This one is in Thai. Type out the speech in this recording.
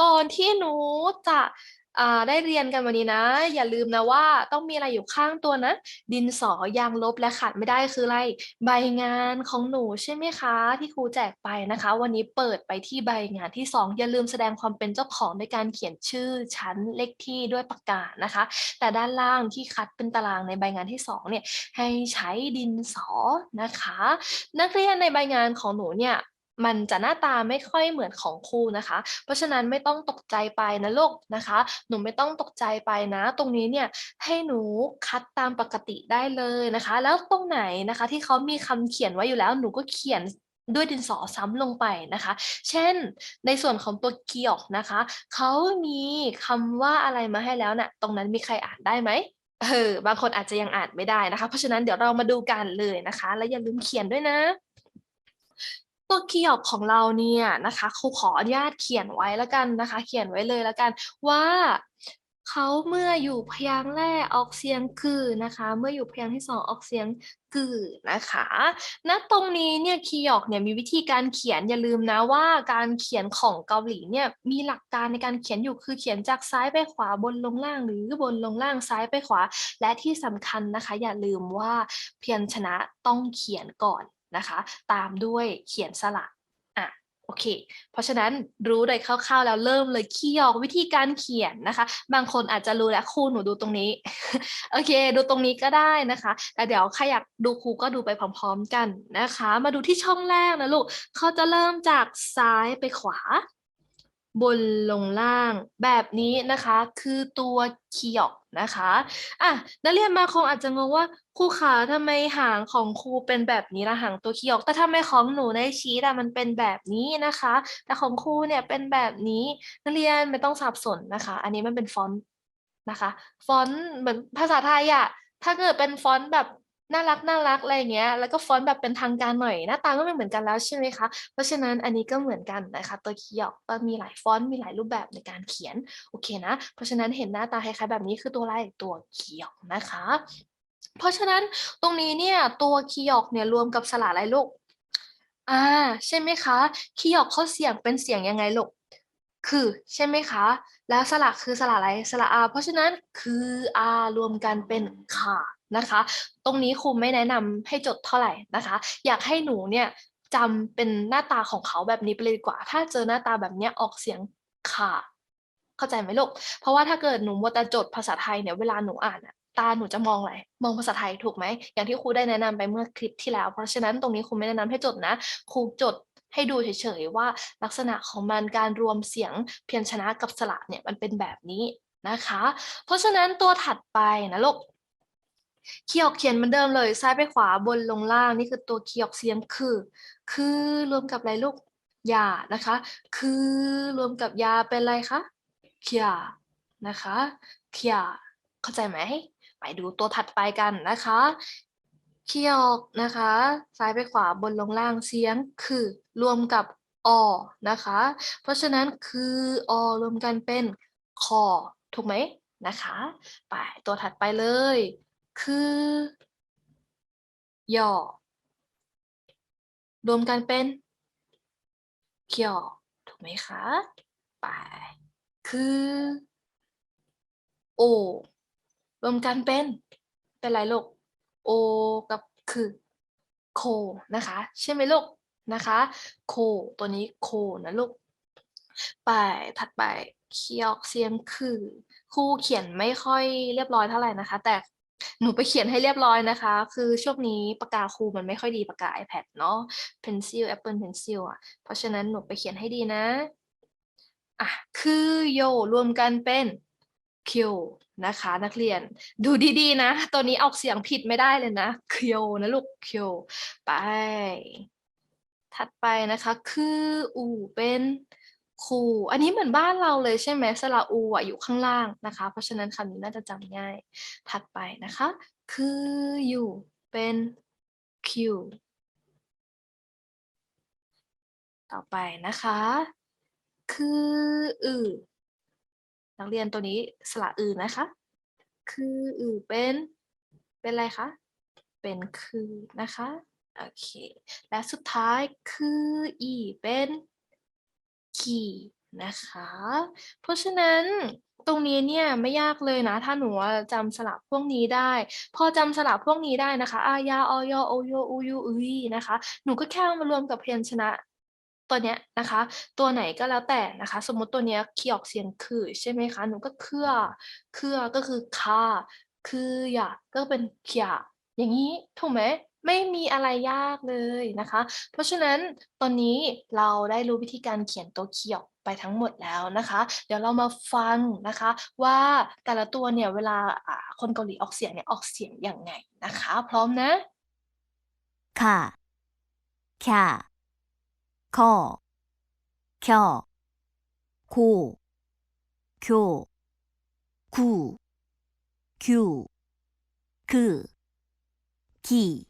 ก่อนที่หนูจะได้เรียนกันวันนี้นะ อย่าลืมนะว่าต้องมีอะไรอยู่ข้างตัวนะ ดินสอยางลบและขาดไม่ได้คืออะไร ใบงานของหนูใช่ไหมคะ ที่ครูแจกไปนะคะ วันนี้เปิดไปที่ใบงานที่สองอย่าลืมแสดงความเป็นเจ้าของในการเขียนชื่อชั้นเลขที่ด้วยปากกานะคะ แต่ด้านล่างที่คัดเป็นตารางในใบงานที่สองเนี่ยให้ใช้ดินสอนะคะ นักเรียนในใบงานของหนูเนี่ย มันจะหน้าตาไม่ค่อยเหมือนของครูนะคะ เพราะฉะนั้นไม่ต้องตกใจไปนะลูกนะคะ หนูไม่ต้องตกใจไปนะ ตรงนี้เนี่ยให้หนูคัดตามปกติได้เลยนะคะ แล้วตรงไหนนะคะที่เขามีคำเขียนไว้อยู่แล้วหนูก็เขียนด้วยดินสอซ้ำลงไปนะคะ เช่น ในส่วนของตัวเกียวนะคะ เขามีคำว่าอะไรมาให้แล้วนะ่ะ ตรงนั้นมีใครอ่านได้ไหมเออบางคนอาจจะยังอ่านไม่ได้นะคะ เพราะฉะนั้นเดี๋ยวเรามาดูกันเลยนะคะ แล้วอย่าลืมเขียนด้วยนะ ตัวเกียวของเราเนี่ยนะคะครูขออนุญาตเขียนไว้แล้วกันนะคะ เขียนไว้เลยแล้วกันว่าเขาเมื่ออยู่พยางค์แรกออกเสียงคือนะคะ เมื่ออยู่พยางค์ที่สองออกเสียงกือนะคะณตรงนี้เนี่ยคียอกเนี่ยมีวิธีการเขียนอย่าลืมนะว่าการเขียนของเกาหลีเนี่ยมีหลักการในการเขียนอยู่คือเขียนจากซ้ายไปขวาบนลงล่างหรือบนลงล่างซ้ายไปขวา และที่สำคัญนะคะ อย่าลืมว่าเพียรชนะต้องเขียนก่อน นะคะ ตามด้วยเขียนสระอะโอเค เพราะฉะนั้นรู้โดยคร่าวๆแล้วเริ่มเลยขี้ยอกวิธีการเขียนนะคะ บางคนอาจจะรู้แล้วครูหนูดูตรงนี้ โอเค ดูตรงนี้ก็ได้นะคะ แต่เดี๋ยวใครอยากดูครูก็ดูไปพร้อม ๆ กันนะคะ มาดูที่ช่องแรกนะลูกเขาจะเริ่มจากซ้ายไปขวา บนลงล่างแบบนี้นะคะ คือตัวเคียกนะคะอะนักเรียนมาคงอาจจะงงว่าครูขาทำไมหางของครูเป็นแบบนี้ละหางตัวเคียกแต่ทำไมของหนูในชีตอะมันเป็นแบบนี้นะคะ แต่ของครูเนี่ยเป็นแบบนี้นักเรียนไม่ต้องสับสนนะคะ อันนี้มันเป็นฟอนต์นะคะ ฟอนต์เหมือนภาษาไทยอะถ้าเกิดเป็นฟอนต์แบบ น่ารักน่ารักอะไรอย่างเงี้ย แล้วก็ฟอนต์แบบเป็นทางการหน่อย หน้าตาก็ไม่เหมือนกันแล้วใช่ไหมคะ เพราะฉะนั้นอันนี้ก็เหมือนกันนะคะตัวเขียวก็มีหลายฟอนต์มีหลายรูปแบบในการเขียนโอเคนะ เพราะฉะนั้นเห็นหน้าตาคล้ายๆแบบนี้คือตัวอะไรตัวเขียวนะคะ เพราะฉะนั้นตรงนี้เนี่ยตัวคียอกเนี่ยรวมกับสระอะไรลูกอ่าใช่ไหมคะคียอกเขาเสียงเป็นเสียงยังไงลูก คือใช่ไหมคะ แล้วสระคือสระอะไรสระอาเพราะฉะนั้นคืออารวมกันเป็นค่ะนะคะ ตรงนี้ครูไม่แนะนำให้จดเท่าไหร่นะคะ อยากให้หนูเนี่ยจำเป็นหน้าตาของเขาแบบนี้ไปเลยดีกว่า ถ้าเจอหน้าตาแบบนี้ออกเสียงค่ะ เข้าใจไหมลูก เพราะว่าถ้าเกิดหนูมัวแต่จดภาษาไทยเนี่ยเวลาหนูอ่านอะตาหนูจะมองอะไร มองภาษาไทยถูกไหม อย่างที่ครูได้แนะนำไปเมื่อคลิปที่แล้ว เพราะฉะนั้นตรงนี้ครูไม่แนะนำให้จดนะ ครูจด ให้ดูเฉยๆว่าลักษณะของมันการรวมเสียงเพียรชนะกับสระเนี่ยมันเป็นแบบนี้นะคะ เพราะฉะนั้นตัวถัดไปนะลูกเคียกเขียนเหมือนเดิมเลยซ้ายไปขวาบนลงล่างนี่คือตัวเคียกเสียงคือ คือรวมกับอะไรลูกยานะคะ คือรวมกับยาเป็นอะไรคะเคียนะคะเคียเข้าใจไหมไปดูตัวถัดไปกันนะคะ เคียกนะคะ ซ้ายไปขวาบนลงล่างเสียงคือรวมกับอนะคะ เพราะฉะนั้นคืออรวมกันเป็นคอถูกไหมนะคะ ไปตัวถัดไปเลย คือย่อรวมกันเป็นเคียวถูกไหมคะ ไป คือ โอ รวมกันเป็น เป็นไรลูก โอกับคือโคนะคะ ใช่ไหมลูกนะคะโคตัวนี้โคนะลูก ไปถัดไปเคียกเสียงคือครูเขียนไม่ค่อยเรียบร้อยเท่าไหร่นะคะ แต่หนูไปเขียนให้เรียบร้อยนะคะ คือช่วงนี้ปากกาครูมันไม่ค่อยดีปากกา iPad เนาะ Pencil Apple Pencil อะ เพราะฉะนั้นหนูไปเขียนให้ดีนะ อะ คือโยรวมกันเป็น คิวนะคะนักเรียนดูดีๆนะ ตัวนี้ออกเสียงผิดไม่ได้เลยนะคิวนะลูกคิวไป ถัดไปนะคะ คืออูเป็นคูอันนี้เหมือนบ้านเราเลยใช่ไหมสระอูอะอยู่ข้างล่างนะคะ เพราะฉะนั้นคำนี้น่าจะจำง่าย ถัดไปนะคะ คืออยู่เป็นคิวต่อไปนะคะ คืออือ นักเรียนตัวนี้สระอือนะคะ คืออือเป็น เป็นอะไรคะ เป็นคือนะคะ โอเค และสุดท้ายคืออีเป็นขี่นะคะ เพราะฉะนั้นตรงนี้เนี่ยไม่ยากเลยนะ ถ้าหนูอะจำสระพวกนี้ได้ พอจำสระพวกนี้ได้นะคะอายาออยโอยอูยูอึยนะคะ หนูก็แค่มารวมกับพยัญชนะ ตัวเนี้ยนะคะ ตัวไหนก็แล้วแต่นะคะ สมมติตัวเนี้ยคีย์ออกเสียงคือใช่ไหมคะ หนูก็เครือเครือก็คือคาคือหยะก็เป็นขยะอย่างงี้ถูกไหม?ไม่มีอะไรยากเลยนะคะ เพราะฉะนั้นตอนนี้เราได้รู้วิธีการเขียนตัวคีย์ออกไปทั้งหมดแล้วนะคะ เดี๋ยวเรามาฟังนะคะ ว่าแต่ละตัวเนี่ยเวลาคนเกาหลีออกเสียงเนี่ยออกเสียงอยังไงนะคะ พร้อมนะ? 가, 캬, 거, 켜, 고, 교, 구, 규, 그, 기